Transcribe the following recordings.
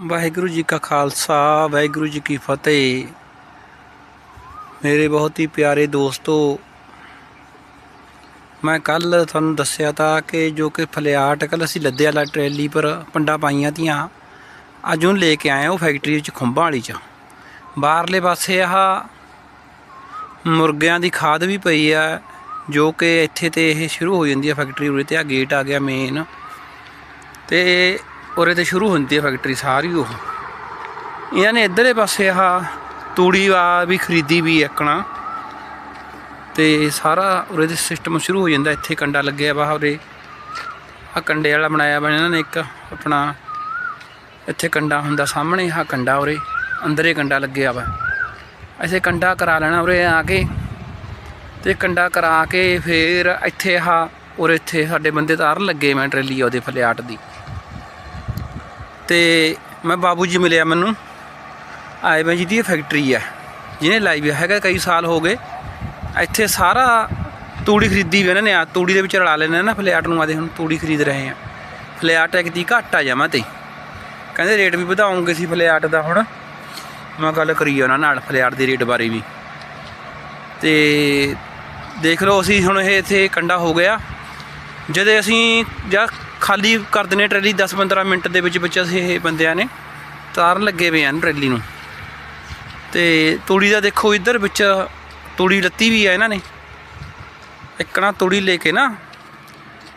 ਵਾਹਿਗੁਰੂ ਜੀ ਕਾ ਖਾਲਸਾ, ਵਾਹਿਗੁਰੂ ਜੀ ਕੀ ਫਤਿਹ। ਮੇਰੇ ਬਹੁਤ ਹੀ ਪਿਆਰੇ ਦੋਸਤੋ, ਮੈਂ ਕੱਲ ਤੁਹਾਨੂੰ ਦੱਸਿਆ ਤਾਂ ਕਿ ਜੋ ਕਿ ਫਲਿਆਟ ਕੱਲ ਅਸੀਂ ਲੱਦੇ ਵਾਲਾ ਟਰੈਲੀ ਪਰ ਪੰਡਾ ਪਾਈਆਂ ਤੀਆਂ। ਅੱਜ ਉਹਨੂੰ ਲੈ ਕੇ ਆਏ ਉਹ ਫੈਕਟਰੀ ਵਿੱਚ ਖੁੰਭਾਂ ਵਾਲੀ ਚ। ਬਾਹਰਲੇ ਪਾਸੇ ਆਹ ਮੁਰਗਿਆਂ ਦੀ ਖਾਦ ਵੀ ਪਈ ਆ, ਜੋ ਕਿ ਇੱਥੇ ਤੇ ਇਹ ਸ਼ੁਰੂ ਹੋ ਜਾਂਦੀ ਹੈ ਫੈਕਟਰੀ ਉਰੇ ਤੇ ਆ ਗੇਟ ਆ ਗਿਆ ਮੇਨ ਤੇ ਉਰੇ ਤੇ ਸ਼ੁਰੂ ਹੁੰਦੀ ਹੈ ਫੈਕਟਰੀ ਸਾਰੀ ਉਹ। ਇਹਨਾਂ ਨੇ ਇਧਰਲੇ ਪਾਸੇ ਆ ਤੂੜੀ ਆ ਵੀ ਖਰੀਦੀ ਵੀ ਇੱਕਣਾ। ਤੇ ਸਾਰਾ ਉਰੇ ਦੇ ਸਿਸਟਮ ਸ਼ੁਰੂ ਹੋ ਜਾਂਦਾ, ਇੱਥੇ ਕੰਡਾ ਲੱਗਿਆ ਵਾ ਉਰੇ। ਆ ਕੰਡੇ ਵਾਲਾ ਬਣਾਇਆ ਵਾ ਇਹਨਾਂ ਨੇ ਇੱਕ, ਆਪਣਾ ਇੱਥੇ ਕੰਡਾ ਹੁੰਦਾ ਸਾਹਮਣੇ, ਆਹ ਕੰਡਾ ਉਰੇ, ਅੰਦਰੇ ਕੰਡਾ ਲੱਗਿਆ ਵਾ। ਐਸੇ ਕੰਡਾ ਕਰਾ ਲੈਣਾ ਉਰੇ ਆ ਕੇ। ਤੇ ਕੰਡਾ ਕਰਾ ਕੇ ਫੇਰ ਇੱਥੇ ਆ ਉਰੇ ਇੱਥੇ ਸਾਡੇ ਬੰਦੇ ਤਾਰਨ ਲੱਗੇ ਮੈਂ ਟਰੈਲੀ ਉਹਦੇ ਫਲਿਆਟ ਦੀ ਤੇ ਮੈਂ ਬਾਬੂ ਜੀ ਮਿਲਿਆ ਮੈਨੂੰ। ਆਏ ਮੈਂ ਜੀ ਦੀ ਇਹ ਫੈਕਟਰੀ ਹੈ ਜਿਹਨੇ ਲਾਈ ਵੀ ਹੈਗਾ ਕਈ ਸਾਲ ਹੋ ਗਏ। ਇੱਥੇ ਸਾਰਾ ਤੂੜੀ ਖਰੀਦੀ ਵੀ ਇਹਨਾਂ ਨੇ ਆ। ਤੂੜੀ ਦੇ ਵਿੱਚ ਰਲਾ ਲੈਣਾ ਨਾ, ਫਲੈਟ ਨੂੰ ਆਦੇ ਹੁਣ ਤੂੜੀ ਖਰੀਦ ਰਹੇ ਆ। ਫਲੈਟ ਇੱਕ ਦੀ ਘੱਟ ਆ ਜਾਵਾਂ ਤੇ। ਕਹਿੰਦੇ ਰੇਟ ਵੀ ਵਧਾਉਂਗੇ ਸੀ ਫਲੈਟ ਦਾ ਹੁਣ। ਮੈਂ ਗੱਲ ਕਰੀ ਉਹਨਾਂ ਨਾਲ ਫਲੈਟ ਦੇ ਰੇਟ ਬਾਰੇ ਵੀ। ਤੇ ਦੇਖ ਲਓ ਅਸੀਂ ਹੁਣ ਇਹ ਇੱਥੇ ਕੰਡਾ ਹੋ ਗਿਆ। ਜਦੋਂ ਅਸੀਂ ਜਾਂ ਖਾਲੀ ਕਰ ਦਿੰਦੇ ਟਰੈਲੀ 10-15 ਮਿੰਟ ਦੇ ਵਿੱਚ ਵਿੱਚ ਅਸੀਂ ਇਹ ਬੰਦਿਆਂ ਨੇ ਤਾਰਨ ਲੱਗੇ ਪਏ ਹਨ ਟਰੈਲੀ ਨੂੰ। ਤੇ ਤੂੜੀ ਦਾ ਦੇਖੋ ਇੱਧਰ ਵਿੱਚ ਤੂੜੀ ਲੱਤੀ ਵੀ ਆ ਇਹਨਾਂ ਨੇ। ਇੱਕਣਾ ਤੂੜੀ ਲੈ ਕੇ ਨਾ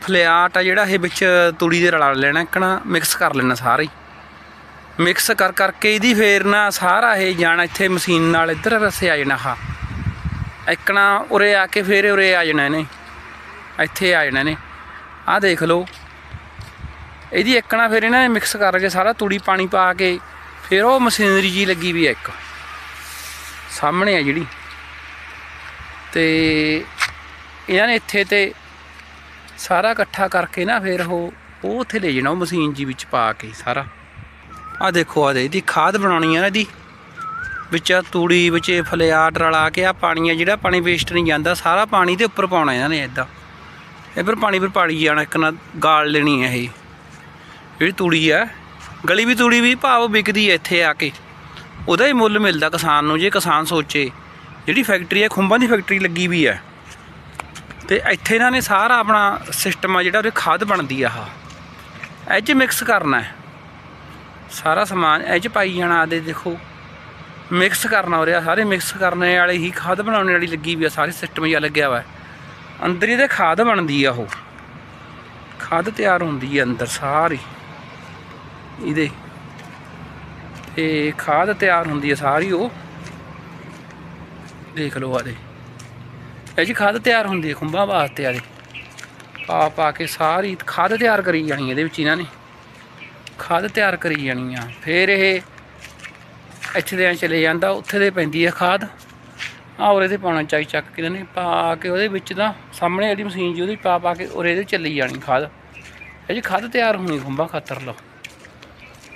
ਫਲਿਆਟ ਆ ਜਿਹੜਾ ਇਹ ਵਿੱਚ ਤੂੜੀ ਦੇ ਰਲਾ ਲੈਣਾ, ਇੱਕਣਾ ਮਿਕਸ ਕਰ ਲੈਣਾ ਸਾਰਾ। ਹੀ ਮਿਕਸ ਕਰ ਕਰਕੇ ਇਹਦੀ ਫੇਰ ਨਾ ਸਾਰਾ ਇਹ ਜਾਣਾ ਇੱਥੇ ਮਸ਼ੀਨ ਨਾਲ ਇੱਧਰ ਰਸੇ ਆ ਜਾਣਾ ਆਹ। ਇੱਕਣਾ ਉਰੇ ਆ ਕੇ ਫੇਰ ਉਰੇ ਆ ਜਾਣਾ ਇਹਨੇ। ਇੱਥੇ ਆ ਜਾਣਾ ਨੇ ਆਹ ਦੇਖ ਲਓ। ਇਹਦੀ ਇੱਕ ਨਾ ਫਿਰ ਇਹਨਾਂ ਨੇ ਮਿਕਸ ਕਰਕੇ ਸਾਰਾ ਤੂੜੀ ਪਾਣੀ ਪਾ ਕੇ ਫਿਰ ਉਹ ਮਸ਼ੀਨਰੀ ਜੀ ਲੱਗੀ ਵੀ ਆ ਇੱਕ। ਸਾਹਮਣੇ ਆ ਜਿਹੜੀ। ਤੇ ਇਹਨਾਂ ਨੇ ਇੱਥੇ ਤੇ ਸਾਰਾ ਇਕੱਠਾ ਕਰਕੇ ਨਾ ਫਿਰ ਉਹ ਉਹ ਉੱਥੇ ਲੈ ਜਾਣਾ ਉਹ ਮਸ਼ੀਨ ਜੀ ਵਿੱਚ ਪਾ ਕੇ ਸਾਰਾ। ਆ ਦੇਖੋ ਆ ਦੇ, ਇਹਦੀ ਖਾਦ ਬਣਾਉਣੀ ਆ ਨਾ ਇਹਦੀ। ਵਿੱਚ ਤੂੜੀ, ਵਿੱਚ ਇਹ ਫਲਿਆਟ ਰਲਾ ਕੇ ਆ ਪਾਣੀ ਆ ਜਿਹੜਾ ਪਾਣੀ ਵੇਸਟ ਨਹੀਂ ਜਾਂਦਾ, ਸਾਰਾ ਪਾਣੀ ਦੇ ਉੱਪਰ ਪਾਉਣਾ ਇਹਨਾਂ ਨੇ ਇਦਾਂ ਇਹ ਫਿਰ ਪਾਣੀ ਫਿਰ ਪਾਲੀ ਜਾਣਾ, ਇੱਕ ਨਾ ਗਾਲ ਲੈਣੀ ਹੈ ਇਹ। ਜਿਹੜੀ ਤੂੜੀ ਆ। ਗਲੀ ਵੀ ਤੂੜੀ ਵੀ, ਭਾਵ ਵਿਕਦੀ ਹੈ ਇੱਥੇ ਆ ਕੇ। ਉਹਦਾ ਹੀ ਮੁੱਲ ਮਿਲਦਾ ਕਿਸਾਨ ਨੂੰ, ਜੇ ਕਿਸਾਨ ਸੋਚੇ। ਜਿਹੜੀ ਫੈਕਟਰੀ ਹੈ ਖੁੰਬਾਂ ਦੀ ਫੈਕਟਰੀ ਲੱਗੀ ਵੀ ਹੈ ਤੇ ਇੱਥੇ ਇਹਨਾਂ ਨੇ ਸਾਰਾ ਆਪਣਾ ਸਿਸਟਮ ਆ, ਜਿਹੜਾ ਉਹਦੇ ਖਾਦ ਬਣਦੀ ਆ ਆਹ। ਇਹ ਮਿਕਸ ਕਰਨਾ ਹੈ। ਸਾਰਾ ਸਮਾਨ ਇਹ ਪਾਈ ਜਾਣਾ ਆਦੇ ਦੇਖੋ। ਮਿਕਸ ਕਰਨਾ ਹੋ ਰਿਹਾ ਸਾਰੇ ਮਿਕਸ ਕਰਨੇ ਵਾਲੇ ਹੀ ਖਾਦ ਬਣਾਉਣ ਵਾਲੀ ਲੱਗੀ ਵੀ ਆ, ਸਾਰੇ ਸਿਸਟਮ ਜਿਹਾ ਲੱਗਿਆ ਵਾ। ਅੰਦਰ ਇਹਦੇ ਖਾਦ ਬਣਦੀ ਆ ਉਹ। ਖਾਦ ਤਿਆਰ ਹੁੰਦੀ ਹੈ ਅੰਦਰ ਸਾਰੀ। ਇਹਦੇ। ਤੇ ਖਾਦ ਤਿਆਰ ਹੁੰਦੀ ਹੈ ਸਾਰੀ ਉਹ। ਦੇਖ ਲਓ ਆਦੇ ਇਹ ਜੀ ਖਾਦ ਤਿਆਰ ਹੁੰਦੀ ਹੈ ਖੁੰਭਾਂ ਵਾਸਤੇ ਆਦੇ ਪਾ ਪਾ ਕੇ ਸਾਰੀ ਖਾਦ ਤਿਆਰ ਕਰੀ ਜਾਣੀ ਇਹਦੇ ਵਿੱਚ ਇਹਨਾਂ ਨੇ। ਖਾਦ ਤਿਆਰ ਕਰੀ ਜਾਣੀ ਆ। ਫਿਰ ਇਹ ਇੱਥੇ ਦੇ ਚਲੇ ਜਾਂਦਾ, ਉੱਥੇ ਦੇ ਪੈਂਦੀ ਹੈ ਖਾਦ। ਆ ਉਰੇ ਤੇ ਪਾਉਣਾ ਚਾਹੀ ਚੱਕ ਕੇ ਇਹਨਾਂ ਨੇ ਪਾ ਕੇ ਉਹਦੇ ਵਿੱਚ ਦਾ ਸਾਹਮਣੇ ਜਿਹੜੀ ਮਸ਼ੀਨ ਜੀ ਉਹਦੀ ਪਾ ਪਾ ਕੇ ਉਰੇ ਦੇ ਚੱਲੀ ਜਾਣੀ ਖਾਦ। ਇਹ ਜੀ ਖਾਦ ਤਿਆਰ ਹੋਣੀ ਖੁੰਬਾਂ ਖਾਤਰ ਲਓ।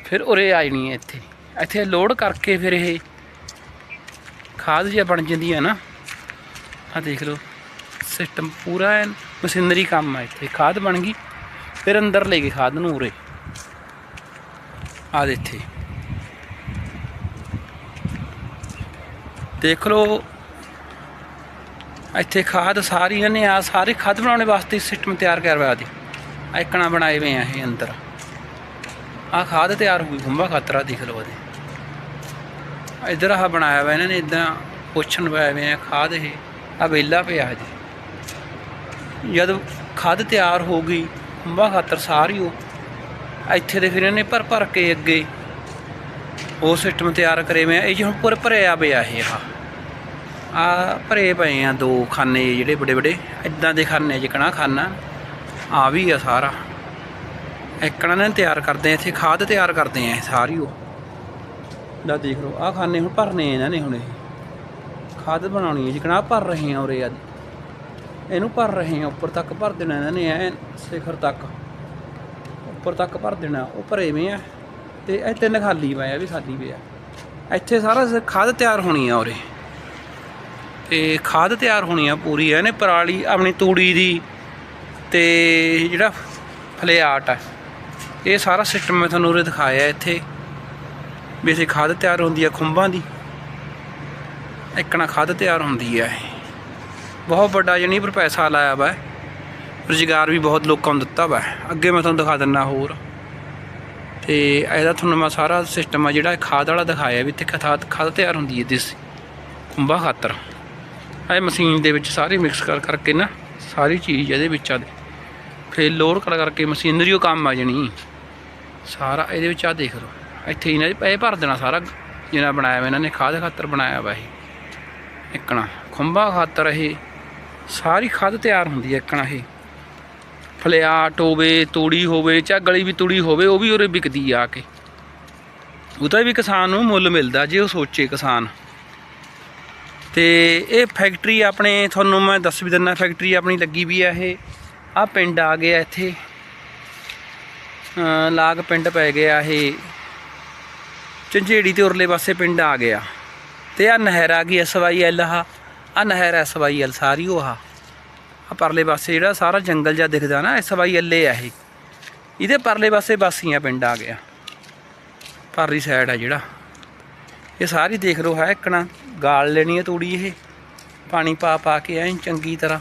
ਫਿਰ ਉਰੇ ਆ ਜਾਣੀ ਹੈ ਇੱਥੇ। ਇੱਥੇ ਲੋਡ ਕਰਕੇ ਫਿਰ ਇਹ ਖਾਦ ਜਿਹਾ ਬਣ ਜਾਂਦੀ ਹੈ ਨਾ। ਆ ਦੇਖ ਲਓ ਸਿਸਟਮ ਪੂਰਾ ਐਨ ਮਸ਼ੀਨਰੀ ਕੰਮ ਆ ਇੱਥੇ। ਖਾਦ ਬਣ ਗਈ, ਫਿਰ ਅੰਦਰ ਲੈ ਗਏ ਖਾਦ ਨੂੰ ਉਰੇ। ਆ ਦੇ ਇੱਥੇ ਦੇਖ ਲਓ, ਇੱਥੇ ਖਾਦ ਸਾਰੀ ਇਹਨਾਂ ਨੇ ਆ, ਸਾਰੇ ਖਾਦ ਬਣਾਉਣ ਵਾਸਤੇ ਸਿਸਟਮ ਤਿਆਰ ਕਰਵਾਇਆ ਦੀ ਆਇਕਣਾ ਬਣਾਏ ਹੋਏ ਆ ਇਹ ਅੰਦਰ। ਆ ਖਾਦ ਤਿਆਰ ਹੋਈ ਖੁੰਬਾ ਖਾਤਰਾ ਦਿਖ ਲਓ ਇਹਦੇ। ਇਧਰ ਆ ਬਣਾਇਆ ਵਾ ਇਹਨਾਂ ਨੇ, ਇਦਾਂ ਪੋਛਣ ਪਾਏ ਹੋਏ ਖਾਦ ਇਹ ਆ ਵੇਲਾ ਪਿਆ ਜੀ ਜਦ ਖਾਦ ਤਿਆਰ ਹੋ ਗਈ ਖੁੰਬਾ ਖਾਤਰ ਸਾਰੀ ਉਹ। ਇੱਥੇ ਦੇ ਫਿਰ ਇਹਨੇ ਭਰ ਭਰ ਕੇ ਅੱਗੇ ਉਹ ਸਿਸਟਮ ਤਿਆਰ ਕਰੇ ਹੋਏ ਇਹ ਜੀ ਹੁਣ ਪੂਰ ਭਰਿਆ ਪਿਆ ਇਹ ਆ ਆ ਭਰੇ ਪਏ ਆ ਦੋ ਖਾਨੇ ਜਿਹੜੇ ਬੜੇ ਬੜੇ ਇਦਾਂ ਦੇ ਖਾਨੇ ਜਿਕਣਾ ਖਾਨਾ, ਆ ਵੀ ਆ ਸਾਰਾ। ਇੱਕਣਾ ਨੇ ਤਿਆਰ ਕਰਦੇ ਆ, ਇੱਥੇ ਖਾਦ ਤਿਆਰ ਕਰਦੇ ਆ ਸਾਰੀ ਉਹ। ਦਾ ਦੇਖ ਲਓ ਆ ਖਾਨੇ ਹੁਣ ਭਰਨੇ ਇਹਨਾਂ ਨੇ ਹੁਣ ਖਾਦ ਬਣਾਉਣੀ ਹੈ ਜਿਕਣਾ ਭਰ ਰਹੇ ਆ ਉਰੇ ਅੱਜ। ਇਹਨੂੰ ਭਰ ਰਹੇ ਆ, ਉੱਪਰ ਤੱਕ ਭਰ ਦੇਣਾ ਇਹਨਾਂ ਨੇ, ਐ ਸਿਖਰ ਤੱਕ। ਉੱਪਰ ਤੱਕ ਭਰ ਦੇਣਾ, ਉਹ ਭਰੇ ਵੇ ਆ। ਤੇ ਇਹ ਤਿੰਨ ਖਾਲੀ ਪਏ ਵੀ ਖਾਲੀ ਪਿਆ ਇੱਥੇ ਸਾਰਾ ਖਾਦ ਤਿਆਰ ਹੋਣੀ ਆ ਉਰੇ। ਤੇ ਖਾਦ ਤਿਆਰ ਹੋਣੀ ਆ ਪੂਰੀ, ਇਹਨੇ ਪਰਾਲੀ ਆਪਣੀ ਤੂੜੀ ਦੀ ਤੇ ਜਿਹੜਾ ਫਲਿਆਟ ਆ। ਇਹ ਸਾਰਾ ਸਿਸਟਮ ਮੈਂ ਤੁਹਾਨੂੰ ਉਰੇ ਦਿਖਾਇਆ ਇੱਥੇ ਵੀ ਇਸੇ ਖਾਦ ਤਿਆਰ ਹੁੰਦੀ ਆ ਖੁੰਬਾਂ ਦੀ। ਇੱਕਣਾ ਖਾਦ ਤਿਆਰ ਹੁੰਦੀ ਆ ਇਹ। ਬਹੁਤ ਵੱਡਾ ਜਣੀ ਪਰ ਪੈਸਾ ਲਾਇਆ ਵਾ ਰੁਜ਼ਗਾਰ ਵੀ ਬਹੁਤ ਲੋਕਾਂ ਨੂੰ ਦਿੱਤਾ ਵਾ ਅੱਗੇ ਮੈਂ ਤੁਹਾਨੂੰ ਦਿਖਾ ਦਿੰਦਾ ਹੋਰ। ਤੇ ਇਹਦਾ ਤੁਹਾਨੂੰ ਮੈਂ ਸਾਰਾ ਸਿਸਟਮ ਆ ਜਿਹੜਾ ਖਾਦ ਵਾਲਾ ਦਿਖਾਇਆ ਵੀ ਇੱਥੇ ਖਾਦ ਖਾਦ ਤਿਆਰ ਹੁੰਦੀ ਹੈ ਦੇਸੀ ਖੁੰਬਾਂ ਖਾਤਰ। ਇਹ ਮਸ਼ੀਨ ਦੇ ਵਿੱਚ ਸਾਰੀ ਮਿਕਸ ਕਰ ਕਰਕੇ ਨਾ ਸਾਰੀ ਚੀਜ਼ ਇਹਦੇ ਵਿੱਚ ਆ ਦੇ। ਫਿਰ ਲੋਡ ਕਰ ਕਰਕੇ ਮਸ਼ੀਨਰੀ ਉਹ ਕੰਮ ਆ ਜਾਣੀ। ਸਾਰਾ ਇਹਦੇ ਵਿੱਚ ਆ ਦੇਖ ਲਓ। ਇੱਥੇ ਇਹਨਾਂ ਦੇ ਪੈਸੇ ਭਰ ਦੇਣਾ ਸਾਰਾ, ਜਿਹੜਾ ਬਣਾਇਆ ਵਾ ਇਹਨਾਂ ਨੇ, ਖਾਦ ਖਾਤਰ ਬਣਾਇਆ ਵਾ ਇਹ। ਇੱਕਣਾ ਖੁੰਬਾਂ ਖਾਤਰ ਇਹ। ਸਾਰੀ ਖਾਦ ਤਿਆਰ ਹੁੰਦੀ ਹੈ ਇੱਕਣਾ ਇਹ। ਫਲਿਆਟ ਹੋਵੇ ਤੂੜੀ ਹੋਵੇ, ਚਾਹ ਗਲੀ ਵੀ ਤੂੜੀ ਹੋਵੇ, ਉਹ ਵੀ ਉਰੇ ਵਿਕਦੀ ਆ ਕੇ। ਉਹਦਾ ਵੀ ਕਿਸਾਨ ਨੂੰ ਮੁੱਲ ਮਿਲਦਾ ਜੇ ਉਹ ਸੋਚੇ ਕਿਸਾਨ। ਤੇ ਇਹ ਫੈਕਟਰੀ ਆਪਣੇ, ਤੁਹਾਨੂੰ ਮੈਂ ਦੱਸ ਵੀ ਦਿੰਦਾ ਫੈਕਟਰੀ ਆਪਣੀ ਲੱਗੀ ਵੀ ਆ ਇਹ। ਆ ਪਿੰਡ ਆ ਗਿਆ ਇੱਥੇ। ਲਾਗ ਪਿੰਡ ਪੈ ਗਿਆ ਇਹ। ਝੰਝੇੜੀ ਤੇ ਉਰਲੇ ਪਾਸੇ ਪਿੰਡ ਆ ਗਿਆ। ਤੇ ਆ ਨਹਿਰ ਆ ਗਈ ਐਸਵਾਈਐਲ ਆ ਆ ਨਹਿਰ ਐਸਵਾਈਐਲ ਸਾਰੀ ਉਹ ਆ ਆ ਪਰਲੇ ਪਾਸੇ ਜਿਹੜਾ ਸਾਰਾ ਜੰਗਲ ਜਿਹਾ ਦਿਖਦਾ ਨਾ ਐਸਵਾਈਐਲ ਆ ਇਹ। ਇਹਦੇ ਪਰਲੇ ਪਾਸੇ ਬਾਸੀਆਂ ਪਿੰਡ ਆ ਗਿਆ। ਪਰਲੀ ਸਾਈਡ ਆ ਜਿਹੜਾ। ਇਹ ਸਾਰੀ ਦੇਖ ਲਓ ਹੈ ਇੱਕਣਾ ਗਾਲ ਲੈਣੀ ਹੈ ਤੂੜੀ ਇਹ। ਪਾਣੀ ਪਾ ਪਾ ਕੇ ਐਂ ਚੰਗੀ ਤਰ੍ਹਾਂ।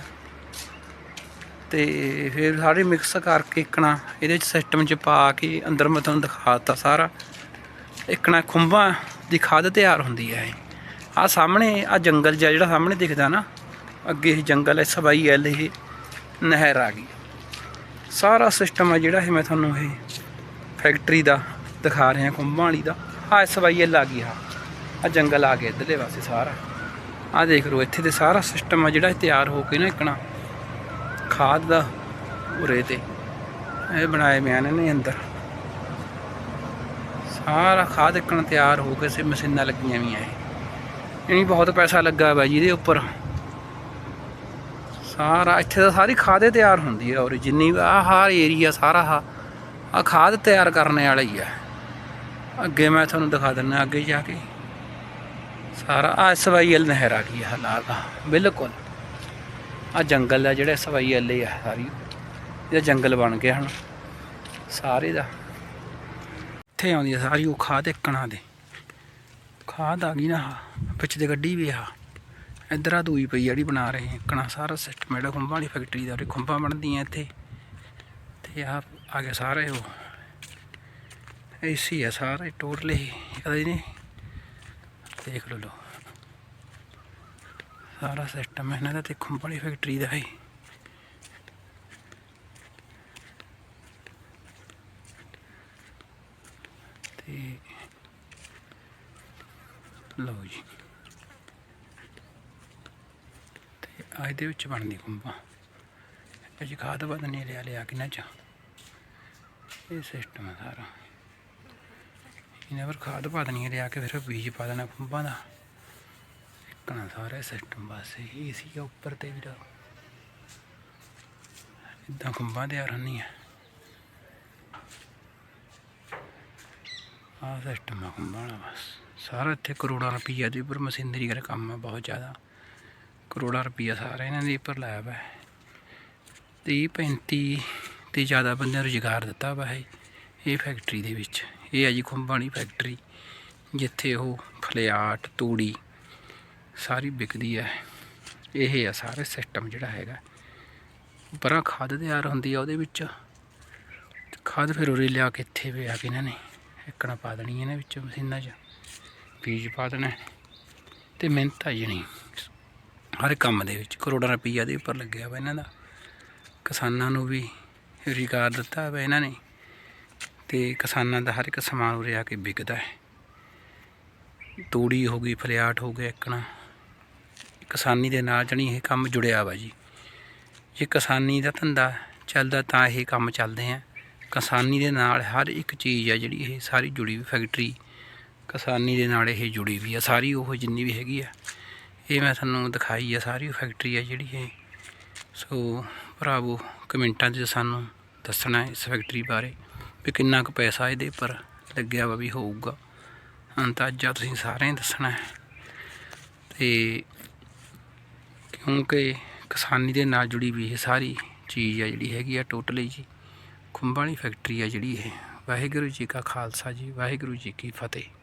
ਤੇ ਫਿਰ ਸਾਰੇ ਮਿਕਸ ਕਰਕੇ ਇੱਕਣਾ, ਇਹਦੇ ਚ ਸਿਸਟਮ ਚ ਪਾ ਕੇ ਅੰਦਰ ਮੈਂ ਤੁਹਾਨੂੰ ਦਿਖਾਤਾ ਸਾਰਾ। ਇੱਕਣਾ ਖੁੰਭਾਂ ਦੀ ਖਾਦ ਤਿਆਰ ਹੁੰਦੀ ਹੈ ਇਹ। ਆ ਸਾਹਮਣੇ ਆ ਜੰਗਲ ਜਿਹਾ ਜਿਹੜਾ ਸਾਹਮਣੇ ਦਿਖਦਾ ਨਾ, ਅੱਗੇ ਇਹ ਜੰਗਲ ਐਸ ਵਾਈ ਐਲ ਇਹ ਨਹਿਰ ਆ ਗਈ। ਸਾਰਾ ਸਿਸਟਮ ਆ ਜਿਹੜਾ ਇਹ ਮੈਂ ਤੁਹਾਨੂੰ ਇਹ ਫੈਕਟਰੀ ਦਾ ਦਿਖਾ ਰਿਹਾ, ਖੁੰਭਾਂ ਵਾਲੀ ਦਾ। ਆ ਐਸ ਵਾਈ ਐਲ ਆ ਗਈ ਆ ਆ ਜੰਗਲ ਆ ਗਿਆ, ਇੱਧਰਲੇ ਪਾਸੇ ਸਾਰਾ। ਆ ਦੇਖ ਲਓ, ਇੱਥੇ ਤੇ ਸਾਰਾ ਸਿਸਟਮ ਆ ਜਿਹੜਾ ਇਹ ਤਿਆਰ ਹੋ ਕੇ ਨਾ ਇੱਕਣਾ। ਖਾਦ ਦਾ ਉਰੇ ਤੇ। ਇਹ ਬਣਾਏ ਮਿਆਂ ਨੇ ਅੰਦਰ। ਸਾਰਾ ਖਾਦ ਇੱਕਣ ਤਿਆਰ ਹੋ ਕੇ ਸੇ ਮਸ਼ੀਨਾਂ ਲੱਗੀਆਂ ਵੀ ਐ ਯਾਨੀ ਬਹੁਤ ਪੈਸਾ ਲੱਗਾ ਬਾਈ ਜੀ ਇਹਦੇ ਉੱਪਰ। ਸਾਰਾ ਇੱਥੇ ਤਾਂ ਸਾਰੀ ਖਾਦੇ ਤਿਆਰ ਹੁੰਦੀ ਹੈ ਔਰ ਜਿੰਨੀ ਆਹ ਹਰ ਏਰੀਆ ਸਾਰਾ ਆ ਆ ਖਾਦ ਤਿਆਰ ਕਰਨ ਵਾਲਾ ਹੀ ਆ। ਅੱਗੇ ਮੈਂ ਤੁਹਾਨੂੰ ਦਿਖਾ ਦਿੰਦਾ ਅੱਗੇ ਜਾ ਕੇ। ਸਾਰਾ ਆ ਐਸਵਾਈਐਲ ਨਹਿਰ ਆ ਗਈ ਆ ਨਾਲ ਬਿਲਕੁਲ। ਆ ਜੰਗਲ ਆ ਸਵਾਈ ਐਸਵਾਈਐਲ ਆ ਸਾਰੀ। ਇਹ ਜੰਗਲ ਬਣ ਗਿਆ ਹੁਣ। ਸਾਰੇ ਦਾ। ਇੱਥੇ ਆਉਂਦੀ ਆ ਸਾਰੀ ਉਹ ਖਾਦ ਇੱਕਣਾ ਦੇ। ਖਾਦ ਆ ਗਈ ਨਾ ਆਹ, ਵਿੱਚ ਦੇ ਗੱਡੀ ਵੀ ਆ। ਇੱਧਰ ਆ ਦੂਈ ਪਈ ਆ ਜਿਹੜੀ ਬਣਾ ਰਹੇ ਕਣਾ ਸਾਰਾ ਸਿਸਟਮ ਜਿਹੜਾ ਖੁੰਬਾਂ ਵਾਲੀ ਫੈਕਟਰੀ ਦਾ। ਉਹ ਖੁੰਬਾਂ ਬਣਦੀਆਂ ਇੱਥੇ। ਤੇ ਆ ਆ ਗਿਆ ਸਾਰੇ ਉਹ। ਏਸੀ ਆ ਸਾਰੇ ਟੋਟਲੇ ਕਦੇ ਨਹੀਂ। ਦੇਖ ਲਓ। ਸਾਰਾ ਸਿਸਟਮ ਇਹਨਾਂ ਦਾ ਤੇ ਖੁੰਬਾਂ ਫੈਕਟਰੀ ਦਾ ਹੈ। ਤੇ ਲਓ ਜੀ। ਤੇ ਆ ਇਹਦੇ ਵਿੱਚ ਬਣਦੀ ਖੁੰਬਾਂ ਇਹ 'ਚ ਖਾਦ ਬਦਨੀ ਲਿਆ ਲਿਆ ਕੇ ਚ ਇਹ ਸਿਸਟਮ ਹੈ ਸਾਰਾ। ਇਹਨਾਂ ਪਰ ਖਾਦ ਪਾ ਦੇਣੀ ਲਿਆ ਕੇ ਫਿਰ ਬੀਜ ਪਾ ਦੇਣਾ ਖੁੰਬਾਂ ਦਾ। ਇੱਕਣਾ ਸਾਰਾ ਸਿਸਟਮ ਬਸ ਇਹ ਸੀ ਉੱਪਰ ਤੇ ਵੀਰਾ ਇਦਾਂ ਖੁੰਬਾਂ ਤਿਆਰ ਹੁੰਦੀਆਂ ਆਹ ਸਿਸਟਮ ਆ ਖੁੰਬਾਂ ਵਾਲਾ ਬਸ। ਸਾਰਾ ਇੱਥੇ ਕਰੋੜਾਂ ਰੁਪਈਆ ਦੇ ਉੱਪਰ ਮਸ਼ੀਨਰੀ ਦਾ ਕੰਮ ਆ ਬਹੁਤ ਜ਼ਿਆਦਾ। ਕਰੋੜਾਂ ਰੁਪਈਆ ਸਾਰਾ ਇਹਨਾਂ ਦੇ ਉੱਪਰ ਲਾਇਆ ਵਾ। ਤੀਹ 35 ਤੇ ਜ਼ਿਆਦਾ ਬੰਦਿਆਂ ਨੂੰ ਰੁਜ਼ਗਾਰ ਦਿੱਤਾ ਵਾ ਇਹ। ਇਹ ਫੈਕਟਰੀ ਦੇ ਵਿੱਚ। ਇਹ ਹੈ ਜੀ ਖੁੰਬਾਂ ਵਾਲੀ ਫੈਕਟਰੀ ਜਿੱਥੇ ਉਹ ਫਲਿਆਟ, ਤੂੜੀ ਸਾਰੀ ਵਿਕਦੀ ਹੈ। ਇਹ ਆ ਸਾਰੇ ਸਿਸਟਮ ਜਿਹੜਾ ਹੈਗਾ। ਪਰਾਂ ਖਾਦ ਤਿਆਰ ਹੁੰਦੀ ਆ ਉਹਦੇ ਵਿੱਚ। ਖਾਦ ਫਿਰ ਉਰੇ ਲਿਆ ਕੇ ਇੱਥੇ ਵੀ ਆ ਕੇ ਇਹਨਾਂ ਨੇ। ਇੱਕਣਾ ਪਾ ਦੇਣੀ ਇਹਨਾਂ ਵਿੱਚ ਮਸ਼ੀਨਾਂ 'ਚ। ਬੀਜ ਪਾ ਦੇਣਾ। ਤੇ ਮਿਹਨਤ ਆ ਜਣੀ। ਹਰ ਕੰਮ ਦੇ ਵਿੱਚ ਕਰੋੜਾਂ ਰੁਪਈਆ ਦੇ ਉੱਪਰ ਲੱਗਿਆ ਵਾ ਇਹਨਾਂ ਦਾ। ਕਿਸਾਨਾਂ ਨੂੰ ਵੀ ਰੁਜ਼ਗਾਰ ਦਿੱਤਾ ਵਾ ਇਹਨਾਂ ਨੇ। ਤੇ ਕਿਸਾਨਾਂ ਦਾ ਹਰ ਇੱਕ ਸਮਾਨ ਉਰੇ ਆ ਕੇ ਵਿਕਦਾ ਹੈ। ਤੂੜੀ ਹੋ ਗਈ, ਫਲਿਆਟ ਹੋ ਗਿਆ, ਇੱਕਣਾ। ਕਿਸਾਨੀ ਦੇ ਨਾਲ ਜਣੀ ਇਹ ਕੰਮ ਜੁੜਿਆ ਵਾ ਜੀ। ਜੇ ਕਿਸਾਨੀ ਦਾ ਧੰਦਾ ਚੱਲਦਾ ਤਾਂ ਇਹ ਕੰਮ ਚੱਲਦੇ ਆ। ਕਿਸਾਨੀ ਦੇ ਨਾਲ ਹਰ ਇੱਕ ਚੀਜ਼ ਆ ਜਿਹੜੀ ਇਹ ਸਾਰੀ ਜੁੜੀ ਵੀ ਫੈਕਟਰੀ। ਕਿਸਾਨੀ ਦੇ ਨਾਲ ਇਹ ਜੁੜੀ ਵੀ ਆ, ਸਾਰੀ ਉਹ ਜਿੰਨੀ ਵੀ ਹੈਗੀ ਆ। ਇਹ ਮੈਂ ਤੁਹਾਨੂੰ ਦਿਖਾਈ ਆ, ਸਾਰੀ ਫੈਕਟਰੀ ਆ ਜਿਹੜੀ ਇਹ। ਸੋ ਭਰਾਵੋ, ਕਮੈਂਟਾਂ 'ਚ ਸਾਨੂੰ ਦੱਸਣਾ ਇਸ ਫੈਕਟਰੀ ਬਾਰੇ ਵੀ ਕਿੰਨਾ ਕੁ ਪੈਸਾ ਇਹਦੇ ਪਰ ਲੱਗਿਆ ਵਾ ਵੀ ਹੋਊਗਾ। ਅੰਦਾਜ਼ਾ ਤੁਸੀਂ ਸਾਰਿਆਂ ਦੱਸਣਾ। ਹੈ ਤੇ ਕਿਉਂਕਿ ਕਿਸਾਨੀ ਦੇ ਨਾਲ ਜੁੜੀ ਵੀ ਇਹ ਸਾਰੀ ਚੀਜ਼ ਆ ਜਿਹੜੀ ਹੈਗੀ ਆ ਟੋਟਲੀ ਜੀ। ਖੁੰਬਾਂ ਵਾਲੀ ਫੈਕਟਰੀ ਆ ਜਿਹੜੀ ਇਹ। ਵਾਹਿਗੁਰੂ ਜੀ ਕਾ ਖਾਲਸਾ ਜੀ, ਵਾਹਿਗੁਰੂ ਜੀ ਕੀ ਫਤਿਹ।